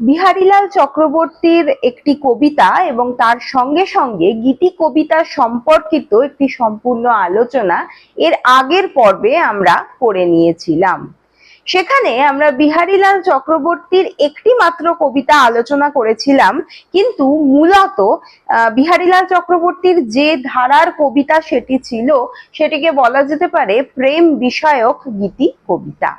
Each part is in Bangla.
বিহারীলাল চক্রবর্তীর একটি কবিতা এবং তার সঙ্গে সঙ্গে গীতি কবিতা সম্পর্কিত একটি সম্পূর্ণ আলোচনা এর আগের পর্বে আমরা করে নিয়েছিলাম। সেখানে আমরা বিহারীলাল চক্রবর্তীর একটি মাত্র কবিতা আলোচনা করেছিলাম, কিন্তু মূলত বিহারীলাল চক্রবর্তীর যে ধারার কবিতা সেটি ছিল, সেটিকে বলা যেতে পারে প্রেম বিষয়ক গীতি কবিতা।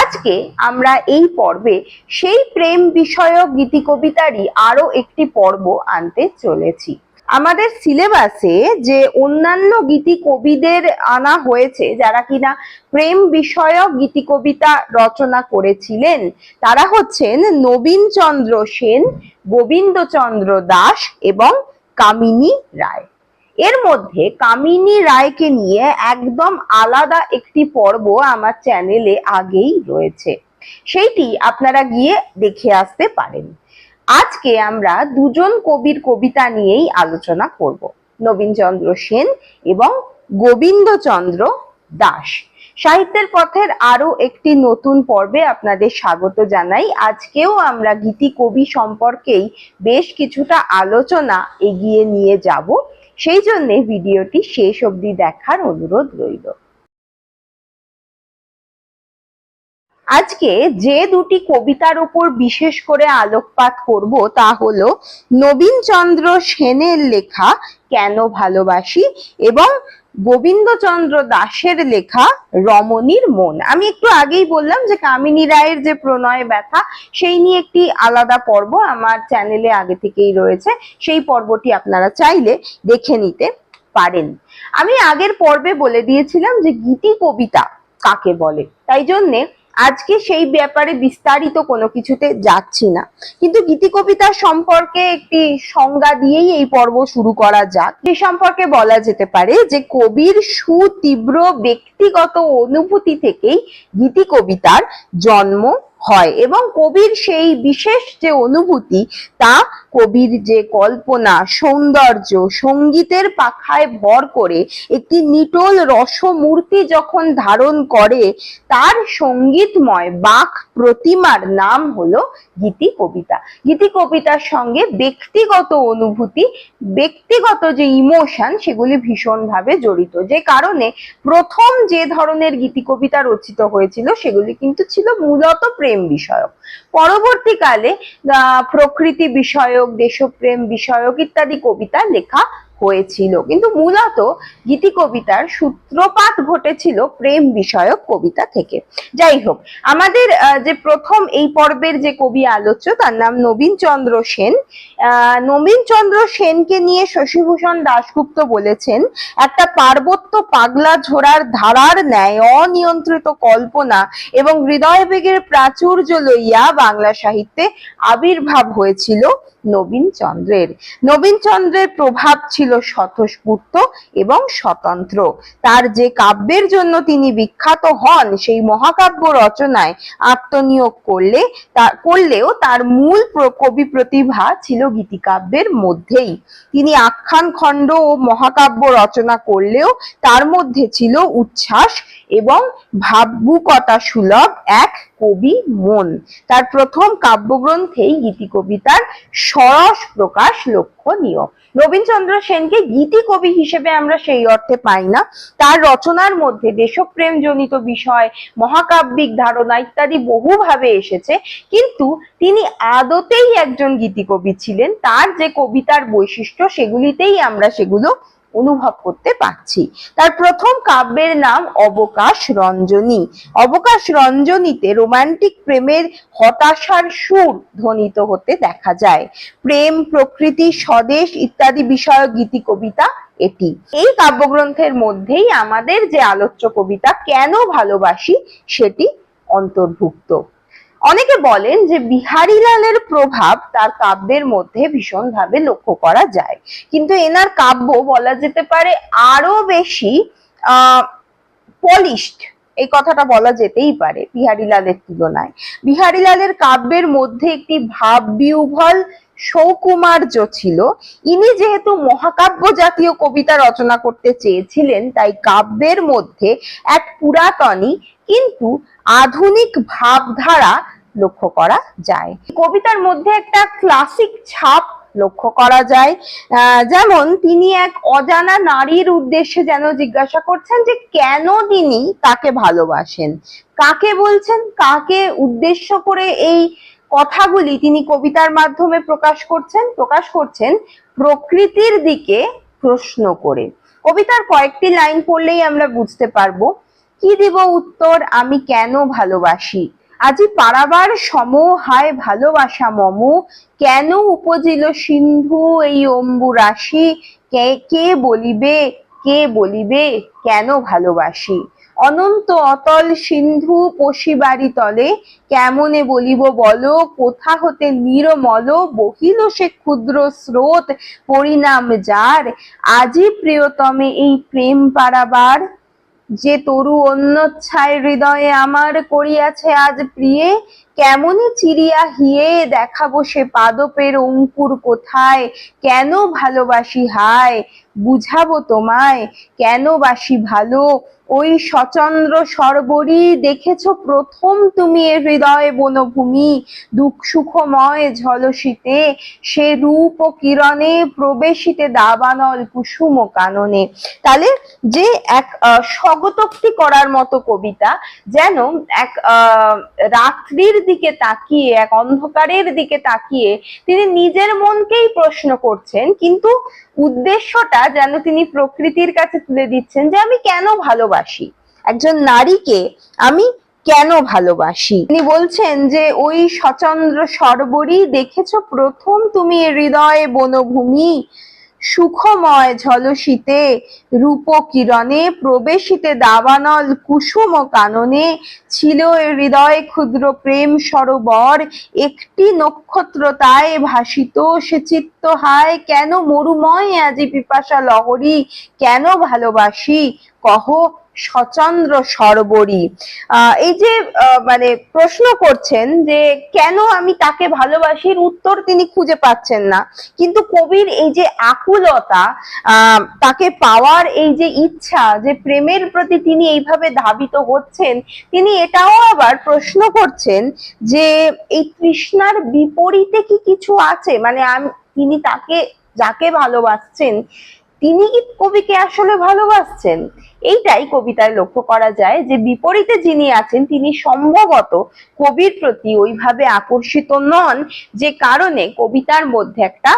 আজকে আমরা এই পর্বে সেই প্রেম বিষয়ক গীতি কবিতারই আরও একটি পর্ব আনতে চলেছি। আমাদের সিলেবাসে যে অন্যান্য গীতি কবিদের আনা হয়েছে, যারা কিনা প্রেম বিষয়ক গীতি কবিতা রচনা করেছিলেন, তারা হচ্ছেন নবীন চন্দ্র সেন, গোবিন্দচন্দ্র দাস এবং কামিনী রায়। এর মধ্যে কামিনী রায়কে নিয়ে একদম আলাদা একটি পর্ব আমার চ্যানেলে আগেই রয়েছে। সেইটি আপনারা গিয়ে দেখে আসতে পারেন। আজকে আমরা দুজন কবির কবিতা নিয়েই আলোচনা করব। নবীনচন্দ্র সেন এবং গোবিন্দচন্দ্র দাস। সাহিত্যের পথের আরও একটি নতুন পর্বে আপনাদের স্বাগত জানাই। আজকেও আমরা গীতি কবি সম্পর্কেই বেশ কিছুটা আলোচনা এগিয়ে নিয়ে যাব। সেই জন্য ভিডিওটি শেষ অবধি দেখার অনুরোধ রইল। আজকে যে দুটি কবিতার উপর বিশেষ করে আলোকপাত করব তা হলো নবীনচন্দ্র সেনের লেখা কেন ভালোবাসি এবং গোবিন্দচন্দ্র দাসের লেখা রমণীর মন। আমি একটু আগেই বললাম যে কামিনী রায়ের যে প্রণয় ব্যথা, সেই নিয়ে একটি আলাদা পর্ব আমার চ্যানেলে আগে থেকেই রয়েছে। সেই পর্বটি আপনারা চাইলে দেখে নিতে পারেন। আমি আগের পর্বে বলে দিয়েছিলাম যে গীতি কবিতা কাকে বলে? তাই জন্যে আজকে সেই ব্যাপারে বিস্তারিত কোনো কিছুতে যাচ্ছি না। কিন্তু গীতি কবিতা সম্পর্কে একটি সংজ্ঞা দিয়েই এই পর্ব শুরু করা যাক। সে সম্পর্কে বলা যেতে পারে যে কবির সুতীব্র ব্যক্তিগত অনুভূতি থেকেই গীতি কবিতার জন্ম হয় এবং কবির সেই বিশেষ যে অনুভূতি তা কবির যে কল্পনা, সৌন্দর্য সঙ্গীতের পাখায় ভর করে একটি নিটোল রসমূর্তি যখন ধারণ করে, তার সঙ্গীতময় বাক প্রতিমার নাম হলো গীতি কবিতা। গীতি কবিতার সঙ্গে ব্যক্তিগত অনুভূতি, ব্যক্তিগত যে ইমোশন, সেগুলি ভীষণভাবে জড়িত। যে কারণে প্রথম যে ধরনের গীতি কবিতা রচিত হয়েছিল, সেগুলি কিন্তু ছিল মূলত প্রেম বিষয়ক। পরবর্তীকালে প্রকৃতি বিষয়ক, দেশপ্রেম বিষয়ক ইত্যাদি কবিতা লেখা হয়েছিল। কিন্তু মূলত গীতি কবিতার সূত্রপাত ঘটেছিল প্রেম বিষয়ক কবিতা থেকে। যাই হোক, আমাদের যে প্রথম এই পর্বের যে কবি আলোচ্য, তার নাম নবীন চন্দ্র সেন। নবীন চন্দ্র সেনকে নিয়ে শশীভূষণ দাশগুপ্ত বলেছেন, একটা পার্বত্য পাগলা ঝোড়ার ধারার ন্যায় অনিয়ন্ত্রিত কল্পনা এবং হৃদয়বেগের প্রাচুর্য লইয়া বাংলা সাহিত্যে আবির্ভাব হয়েছিল নবীন চন্দ্রের নবীন চন্দ্রের প্রভাব ছিল স্বতঃস্ফূর্ত এবং স্বতন্ত্র। তার যে কাব্যের জন্য তিনি বিখ্যাত হন, সেই মহাকাব্য রচনায় আত্মনিয়োগ করলে তা, করলেও তার মূল কবি প্রতিভা ছিল গীতিকাব্যের মধ্যেই। তিনি আখ্যান খণ্ড ও মহাকাব্য রচনা করলেও তার মধ্যে ছিল উচ্ছ্বাস এবং ভাবুকতা সুলভ এক কবি মন। তার প্রথম কাব্যগ্রন্থেই গীতি কবিতার সরস প্রকাশ লক্ষণীয়। রবীন্দ্রচন্দ্র সেনকে গীতি কবি হিসেবে আমরা সেই অর্থে পাই না। তার রচনার মধ্যে দেশপ্রেম জনিত বিষয়, মহাকাব্যিক ধারণা ইত্যাদি বহুভাবে এসেছে। কিন্তু তিনি আদতেই একজন গীতি কবি ছিলেন। তার যে কবিতার বৈশিষ্ট্য, সেগুলিতেই আমরা সেগুলো অনুভব করতে পারছি। তার প্রথম কাব্যের নাম অবকাশ রঞ্জনী। অবকাশ রঞ্জনীতে রোমান্টিক প্রেমের হতাশার সুর ধ্বনিত হতে দেখা যায়। প্রেম, প্রকৃতি, স্বদেশ ইত্যাদি বিষয়ক গীতি কবিতা এটি। এই কাব্যগ্রন্থের মধ্যেই আমাদের যে আলোচ্য কবিতা, কেন ভালোবাসি, সেটি অন্তর্ভুক্ত। অনেকে বলেন যে বিহারীলালের প্রভাব তার কাব্যের মধ্যে ভীষণভাবে লক্ষ্য করা যায়। কিন্তু এনার কাব্য বলা যেতে পারে আরও বেশি পলিশড এই কথাটা বলা যেতেই পারে বিহারীলালের তুলনায়। বিহারীলালের কাব্যের মধ্যে একটি ভাব বিহ্বল সৌকুমার্য ছিল। ইনি যেহেতু মহাকাব্য জাতীয় কবিতা রচনা করতে চেয়েছিলেন, তাই কাব্যের মধ্যে এক পুরাতনী কিন্তু আধুনিক ভাবধারা লক্ষ্য করা যায়। কবিতার মধ্যে একটা ক্লাসিক ছাপ লক্ষ্য করা যায়। যেমন তিনি এক অজানা নারীর উদ্দেশ্যে যেন জিজ্ঞাসা করছেন যে কেন তিনি তাকে ভালোবাসেন? কাকে বলছেন? কাকে উদ্দেশ্য করে এই কথাগুলি তিনি কবিতার মাধ্যমে প্রকাশ করছেন? প্রকাশ করছেন প্রকৃতির দিকে প্রশ্ন করে। কবিতার কয়েকটি লাইন পড়লেই আমরা বুঝতে পারব, কি দিব উত্তর? আমি কেন ভালোবাসি? আজি পারাবার সম হায় ভালোবাসা মম। কেন উপজিল সিন্ধু এই অম্বু রাশি? কে কে বলিবে? কে বলিবে? কেন ভালোবাসি? অনন্ত অতল সিন্ধু পশিবাড়ি তলে। কেমনে বলিব বলো? কোথা হতে নিরমল? বহিল সে ক্ষুদ্র স্রোত। পরিণাম যার? আজি প্রিয়তমে এই প্রেম পারাবার যে তরু অন্যচ্ছায় হৃদয়ে আমার করিয়াছে আজ প্রিয়ে, কেমনে চিরিয়া হিয়ে দেখাবো সে পাদপের অঙ্কুর কোথায়? কেন ভালোবাসি হায়? বুঝাবো তোমায়, কেন বাসি ভালো? ওই সচন্দ্র সরবরি দেখেছ প্রথম তুমি এ হৃদয় বনভূমি? দুঃখ সুখময় ঝলসিতে, সে রূপ ও কিরণে প্রবেশিতে দাবানল কুসুম কাননে। তাহলে যে এক স্বগতোক্তি করার মতো কবিতা, যেন এক রাত্রির দিকে তাকিয়ে, এক অন্ধকারের দিকে তাকিয়ে তিনি নিজের মনকেই প্রশ্ন করছেন, কিন্তু উদ্দেশ্যটা যেন তিনি প্রকৃতির কাছে তুলে দিচ্ছেন যে আমি কেন ভালোবাসি। একজন নারীকে আমি কেন ভালোবাসি? তিনি বলছেন যে, ওই সচন্দ্র সরবরী দেখেছ প্রথম তুমি হৃদয়ে বনভূমি। সুখময় ঝলসিতে রূপ কিরণে প্রবেশিতে দাবানল কুসুম কাননে ছিল হৃদয় ক্ষুদ্র প্রেম সরোবর, একটি নক্ষত্র তাই ভাসিত, সে চিত্ত হায়, কেন মরুময় আজি পিপাসা লহরী, কেন ভালোবাসি, কহ সচন্দ্র সরবরি। এই যে মানে প্রশ্ন করছেন যে কেন আমি তাকে ভালোবাসির উত্তর তিনি খুঁজে পাচ্ছেন না। কিন্তু কবির এই যে আকুলতা তাকে পাওয়ার এই যে ইচ্ছা, যে প্রেমের প্রতি তিনি এইভাবে ধাবিত হচ্ছেন, তিনি এটাও আবার প্রশ্ন করছেন যে এই তৃষ্ণার বিপরীতে কি কিছু আছে? মানে আমি, তিনি তাকে, যাকে ভালোবাসছেন, তিনি কি কবিকে আসলে ভালোবাসছেন? এইটাই কবিতায় লক্ষ্য করা যায় যে বিপরীতে যিনি আছেন, তিনি সম্ভবত কবির প্রতি ওইভাবে আকর্ষিত নন, যে কারণে কবিতার মধ্যে একটা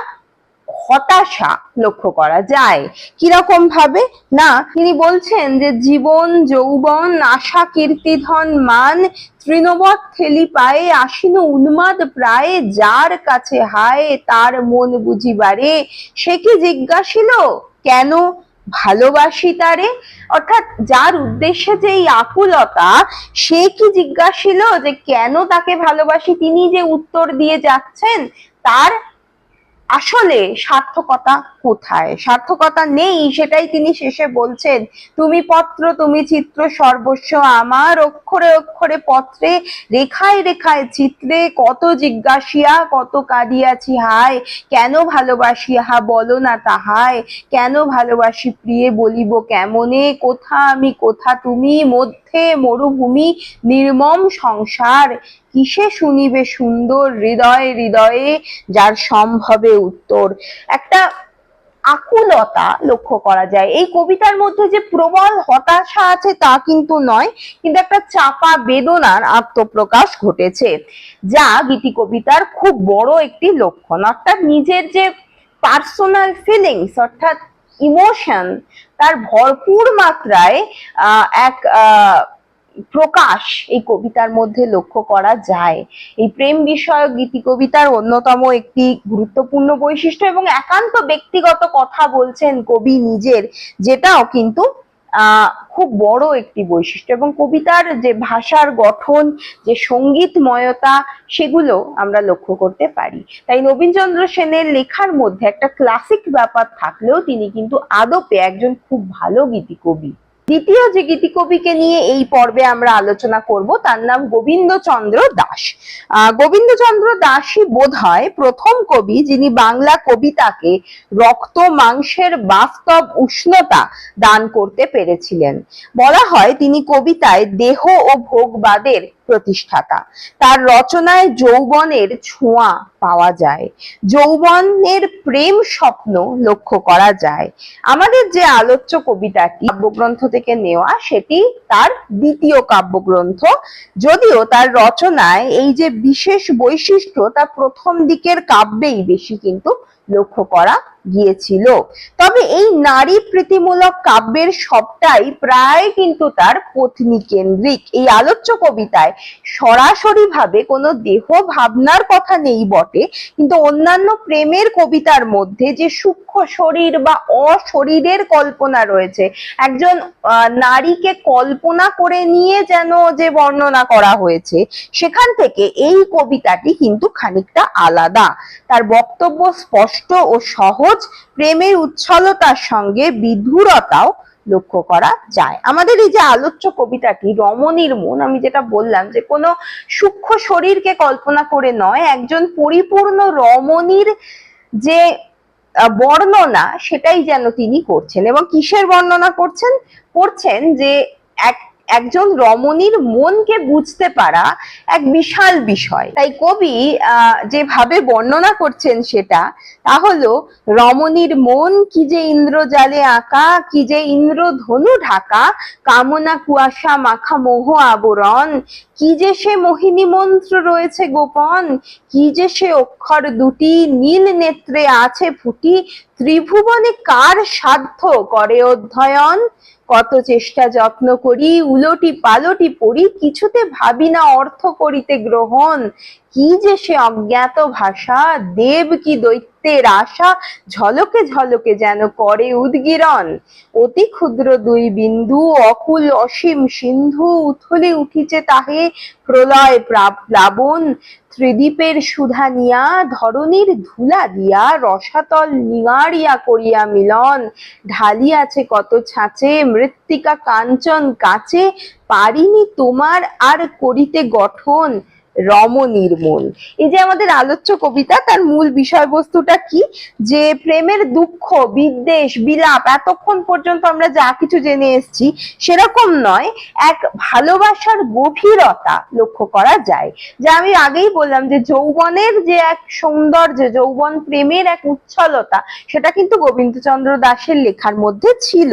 হতাশা লক্ষ্য করা যায়। কীরকম ভাবে? না, তিনি বলছেন যে জীবন, যৌবন, আশা কীর্তিধন মান, তৃণবৎ ঠেলি পায়ে আসিন উন্মাদ প্রায়, যার কাছে হায় তার মন বুঝিবারে। সে কি জিজ্ঞাসিল? কেন? ভালোবাসি তারে। অর্থাৎ যার উদ্দেশ্যে যে এই আকুলতা, সে কি জিজ্ঞাসিল যে কেন তাকে ভালোবাসি? তিনি যে উত্তর দিয়ে যাচ্ছেন, তার আসলে সার্থকতা কোথায়? সার্থকতা নেই, সেটাই তিনি শেষে বলছেন। তুমি পত্র, তুমি চিত্র সর্বস্ব, আমার অক্ষরে অক্ষরে পত্রে, রেখায় রেখায় চিত্রে কত জিজ্ঞাসিয়া, কত কাঁদিয়াছি, হায়, কেন ভালোবাসি হা বলো না তাহায়। কেন ভালোবাসি প্রিয়ে, বলিব কেমনে, কোথা আমি, কোথা তুমি, মধ্যে মরুভূমি, নির্মম সংসার, কিসে শুনিবে সুন্দর হৃদয়ে হৃদয়ে, যার সম্ভবে উত্তর। একটা আকুলতা লক্ষ্য করা যায়। এই কবিতার মধ্যে যে প্রবল হতাশা আছে তা কিন্তু নয় কিন্তু একটা চাপা বেদনার আত্মপ্রকাশ ঘটেছে যা গীতি কবিতার খুব বড় একটি লক্ষণ। অর্থাৎ নিজের যে পার্সোনাল ফিলিংস অর্থাৎ ইমোশন তার ভরপুর মাত্রায় এক আহ, প্রকাশ এই কবিতার মধ্যে লক্ষ্য করা যায়। এই প্রেম বিষয়ক গীতি কবিতার অন্যতম একটি গুরুত্বপূর্ণ বৈশিষ্ট্য এবং একান্ত ব্যক্তিগত কথা বলছেন কবি নিজের, যেটাও কিন্তু খুব বড় একটি বৈশিষ্ট্য। এবং কবিতার যে ভাষার গঠন, যে সঙ্গীতময়তা, সেগুলো আমরা লক্ষ্য করতে পারি। তাই নবীনচন্দ্র সেনের লেখার মধ্যে একটা ক্লাসিক ব্যাপার থাকলেও তিনি কিন্তু আদপে একজন খুব ভালো গীতি কবি। দ্বিতীয় যে গীতি কবিকে নিয়ে এই পর্বে আমরা আলোচনা করব, তার নাম গোবিন্দচন্দ্র দাস। গোবিন্দচন্দ্র দাসই বোধ হয় প্রথম কবি যিনি বাংলা কবিতাকে রক্ত, মাংসের বাস্তব উষ্ণতা দান করতে পেরেছিলেন। বলা হয় তিনি কবিতায় দেহ ও ভোগবাদের প্রতিষ্ঠাতা। তার রচনায় যৌবনের ছোঁয়া পাওয়া যায়। যৌবনের প্রেম স্বপ্ন লক্ষ্য করা যায়। আমাদের যে আলোচ্য কবিতাটি কাব্যগ্রন্থ থেকে নেওয়া, সেটি তার দ্বিতীয় কাব্যগ্রন্থ। যদিও তার রচনায় এই যে বিশেষ বৈশিষ্ট্য, তা প্রথম দিকের কাব্যেই বেশি কিন্তু লক্ষ্য করা গিয়েছিল। তবে এই নারী প্রীতিমূলক কাব্যের সবটাই প্রায় কিন্তু তার পত্নী কেন্দ্রিক এই আলোচ্য কবিতায় সরাসরি ভাবে কোনো দেহ ভাবনার কথা নেই বটে, কিন্তু অন্যান্য প্রেমের কবিতার মধ্যে যে সূক্ষ্ম শরীর বা অশরীরের কল্পনা রয়েছে, একজন নারীকে কল্পনা করে নিয়ে যেন যে বর্ণনা করা হয়েছে, সেখান থেকে এই কবিতাটি কিন্তু খানিকটা আলাদা। তার বক্তব্য স্পষ্ট ও সহজ প্রেমের উচ্ছলতার সঙ্গে বিধুরতাও লক্ষ্য করা যায়। আমাদের এই যে আলোচ্য কবিতাটি, রমণীর মন, আমি যেটা বললাম যে কোনো সূক্ষ্ম শরীরকে কল্পনা করে নয়, একজন পরিপূর্ণ রমণীর যে বর্ণনা, সেটাই যেন তিনি করছেন। এবং কিসের বর্ণনা করছেন? করছেন যে এক একজন রমণীর মনকে বুঝতে পারা এক বিশাল বিষয়। তাই কবি যেভাবে বর্ণনা করছেন সেটা, তা হলো রমণীর মন কি যে ইন্দ্রজালে আঁকা, কি যে ইন্দ্রধনু ঢাকা, কামনা কুয়াশা মাখা মোহ আবরণ, কি যে সে মোহিনী মন্ত্র রয়েছে গোপন, কি যে সে অক্ষর দুটি নীল নেত্রে আছে ফুটি, ত্রিভুবনে কার সাধ্য করে অধ্যয়ন? কত চেষ্টা যত্ন করি, উলটি পালটি পড়ি, কিছুতে ভাবি না অর্থ করিতে গ্রহণ। কি যে সে অজ্ঞাত ভাষা, দেব কি দৈত্যের আশা ঝলকে ঝলকে যেন করে উদ্গীরণ। অতি ক্ষুদ্র দুই বিন্দু অকুল অসীম সিন্ধু উথলে উঠিছে তাহে প্রলয় প্লাবন। ত্রিদীপের সুধা নিয়া ধরণীর ধুলা দিয়া রসাতল নিঙাড়িয়া করিয়া মিলন। ঢালিয়াছে কত ছাঁচে, মৃত্তিকা কাঞ্চন কাছে, পারিনি তোমার আর করিতে গঠন। রমণীর মন এই যে আমাদের আলোচ্য কবিতা, তার মূল বিষয়বস্তুটা কি? যে প্রেমের দুঃখ, বিদ্বেষ, বিলাপ, এতক্ষণ পর্যন্ত আমরা যা কিছু জেনে এসেছি, সেরকম নয়, এক ভালোবাসার গভীরতা লক্ষ্য করা যায়। যা আমি আগেই বললাম যে যৌবনের যে এক সৌন্দর্য, যৌবন প্রেমের এক উচ্ছলতা, সেটা কিন্তু গোবিন্দচন্দ্র দাসের লেখার মধ্যে ছিল।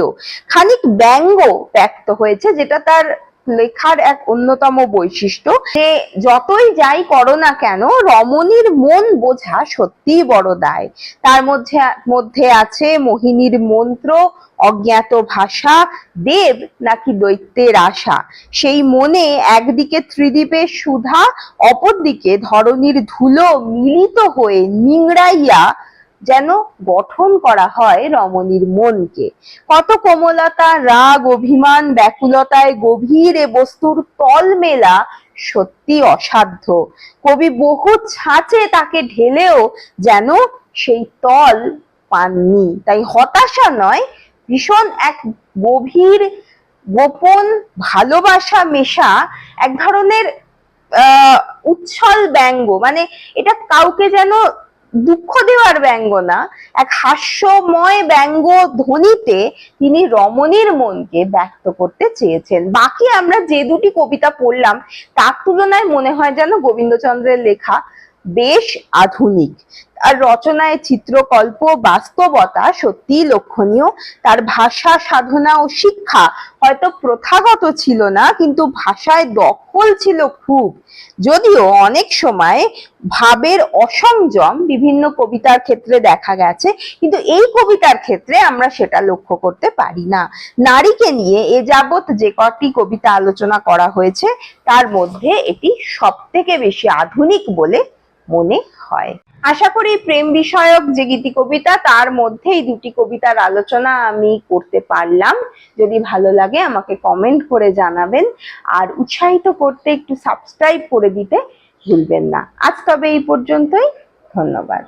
খানিক ব্যঙ্গ ব্যক্ত হয়েছে, যেটা তার লেখার এক অন্যতম বৈশিষ্ট্য, যে যতই যাই করো না কেন, রমণীর মন বোঝা সত্যিই বড় দায়। তার মধ্যে মধ্যে আছে মোহিনীর মন্ত্র, অজ্ঞাত ভাষা, দেব নাকি দৈত্যের আশা। সেই মনে একদিকে ত্রিদীপের সুধা, অপরদিকে ধরণীর ধুলো মিলিত হয়ে নিংড়াইয়া যেন গঠন করা হয় রমণীর মনকে। কত কোমলতা, রাগ, অভিমান, ব্যাকুলতায় গভীর এ বস্তুর তল মেলা সত্যি অসাধ্য। কবি বহু ছাঁচে তাকে ঢেলেও যেন সেই তল পাননি। তাই হতাশা নয়, ভীষণ এক গভীর, গোপন ভালোবাসা মেশা এক ধরনের, আহ, উচ্ছল ব্যঙ্গ। মানে এটা কাউকে যেন দুঃখ দেওয়ার ব্যঙ্গ না, এক হাস্যময় ব্যঙ্গ ধ্বনিতে তিনি রমণীর মনকে ব্যক্ত করতে চেয়েছেন। বাকি আমরা যে দুটি কবিতা পড়লাম, তার তুলনায় মনে হয় যেন গোবিন্দচন্দ্রের লেখা বেশ আধুনিক। আর রচনায় চিত্রকল্প, বাস্তবতা সত্যিই লক্ষণীয়। তার ভাষা, সাধনা ও শিক্ষা হয়তো প্রথাগত ছিল না, কিন্তু ভাষায় দখল ছিল খুব। যদিও অনেক সময় ভাবের অসংযম বিভিন্ন কবিতার ক্ষেত্রে দেখা গেছে, কিন্তু এই কবিতার ক্ষেত্রে আমরা সেটা লক্ষ্য করতে পারি না। নারীকে নিয়ে এ যাবৎ যে কটি কবিতা আলোচনা করা হয়েছে, তার মধ্যে এটি সব থেকে বেশি আধুনিক বলে মনে হয়। আশা করি প্রেম বিষয়ক যে গীতি কবিতা, তার মধ্যে এই দুটি কবিতার আলোচনা আমি করতে পারলাম। যদি ভালো লাগে আমাকে কমেন্ট করে জানাবেন। আর উৎসাহিত করতে একটু সাবস্ক্রাইব করে দিতে ভুলবেন না। আজ তবে এই পর্যন্তই। ধন্যবাদ।